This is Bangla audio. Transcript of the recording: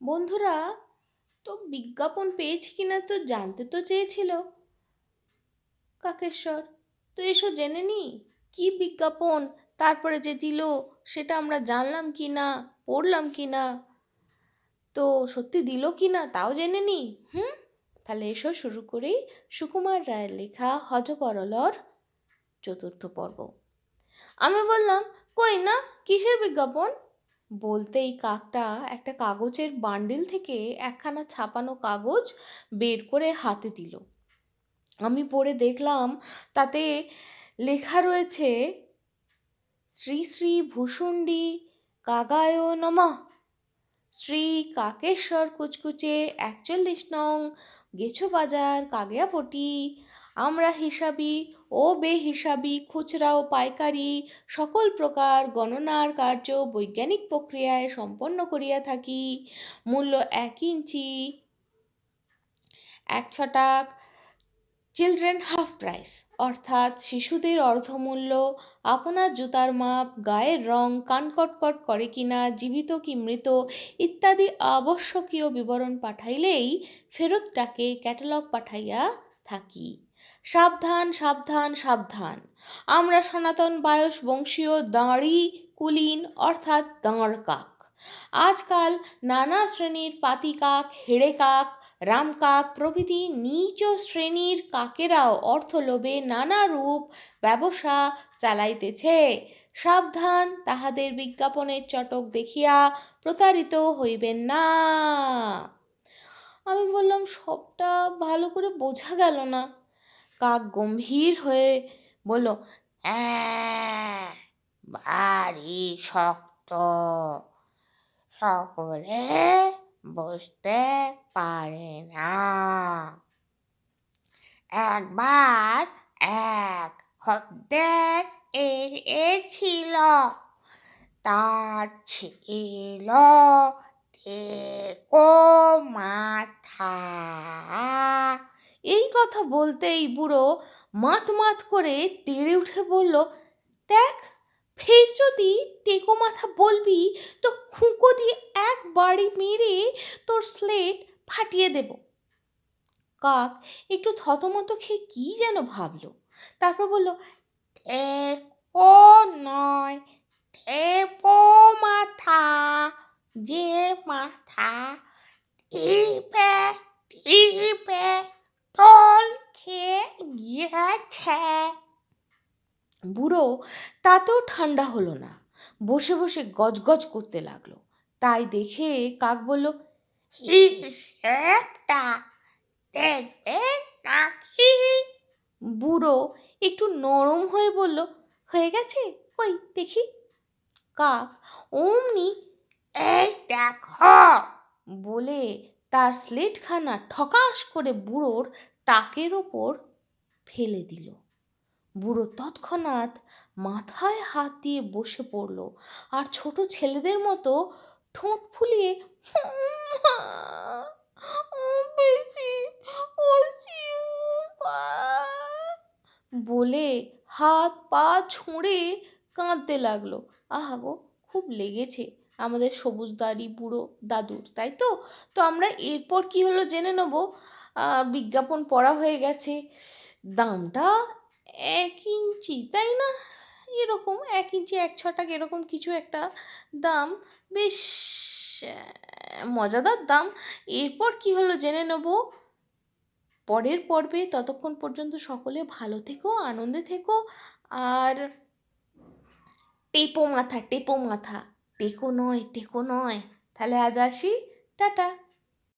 বন্ধুরা, তো বিজ্ঞাপন পেয়েছি কিনা তো জানতে তো চেয়েছিল। কাকেশ্বর, তো এসো জেনে নি, কি বিজ্ঞাপন তারপরে যে দিল সেটা আমরা জানলাম কি না পড়লাম কি না তো সত্যি দিল কি না তাও জেনে নি, হুম? তাহলে এসো শুরু করি সুকুমার রায়ের লেখা হজপরলর চতুর্থ পর্ব। আমি বললাম, কই না, কিসের বিজ্ঞাপন? বলতেই কাকটা একটা কাগজের বান্ডিল থেকে একখানা ছাপানো কাগজ বের করে হাতে দিল। আমি পড়ে দেখলাম তাতে লেখা রয়েছে, শ্রী শ্রী ভূষুণ্ডি কাগায় নমা। শ্রী কাকেশ্বর কুচকুচে একচল্লিশ নং গেছো বাজার কাগিয়াপটি। আমরা হিসাবি ও বেহিসাবি, খুচরা ও পাইকারি সকল প্রকার গণনার কার্য বৈজ্ঞানিক প্রক্রিয়ায় সম্পন্ন করিয়া থাকি। মূল্য এক ইঞ্চি, এক ছটাক চিলড্রেন হাফ প্রাইস। অর্থাৎ শিশুদের অর্ধমূল্য, আপনার জুতার মাপ, গায়ের রং, কান কটকট করে কিনা, জীবিত কি মৃত ইত্যাদি আবশ্যকীয় বিবরণ পাঠাইলেই ফেরতটাকে ক্যাটালগ পাঠাইয়া থাকি। সাবধান সাবধান সাবধান। আমরা সনাতন বায়স বংশীয় দাঁড়ি, কুলিন অর্থাৎ দাঁড় কাক। আজকাল নানা শ্রেণির পাতি কাক, হেড়ে কাক রামকাক প্রভৃতি নীচ শ্রেণির কাকেরাও অর্থলোভে নানা রূপ ব্যবসা চালাইতেছে। সাবধান, তাহাদের বিজ্ঞাপনের চটক দেখিয়া প্রতারিত হইবেন না। আমি বললাম, সবটা ভালো করে বোঝা গেল না। কাক গম্ভীর হয়ে বলল ভারী শক্ত। সকলে বসতে পারে না। একবার এক খদ্দের এসেছিল তার ছিল টেকো মাথা। এই কথা বলতেই বুড়ো মাত মাত করে তেড়ে উঠে বলল, দেখ, ফের যদি টেকো মাথা বলবি, তো খুঁকো দিয়ে এক বাড়ি মেরে তোর স্লেট ফাটিয়ে দেব। কাক একটু থতমত খেয়ে কী যেন ভাবলো। তারপর বলল, টেকো নয় টেপো মাথা যে মাথা টিপে টিপে টোল গিয়েছে বুড়ো তাতেও ঠান্ডা হলো না বসে বসে গজগজ করতে লাগল তাই দেখে কাক বলল হিসেবটা দেখবে নাকি বুড়ো একটু নরম হয়ে বলল হয়ে গেছে কই দেখি কাক অমনি এই দেখো বলে তার স্লেটখানা ঠকাস করে বুড়োর টাকের ওপর ফেলে দিল। বুড়ো তৎক্ষণাৎ মাথায় হাত দিয়ে বসে পড়ল আর ছোট ছেলেদের মতো ঠোঁট ফুলিয়ে, বলে হাত পা ছুঁড়ে কাঁদতে লাগল। আহা গো, খুব লেগেছে। আমাদের সবুজ দাড়ি, বুড়ো দাদুর, তাই তো? তো আমরা এরপর কি হলো জেনে নেব। বিজ্ঞাপন পড়া হয়ে গেছে। দামটা এক ইঞ্চি, তাই না? এরকম এক ইঞ্চি, এক ছটাক এরকম কিছু একটা দাম। বেশ মজাদার দাম। এরপর কি হলো জেনে নেব। পরের পর্বে, ততক্ষণ পর্যন্ত সকলে ভালো থেকো, আনন্দে থেকো। আর টেপো মাথা টেপো মাথা। টেকো নয় টেকো নয়। তাহলে আজ আসি টাটা।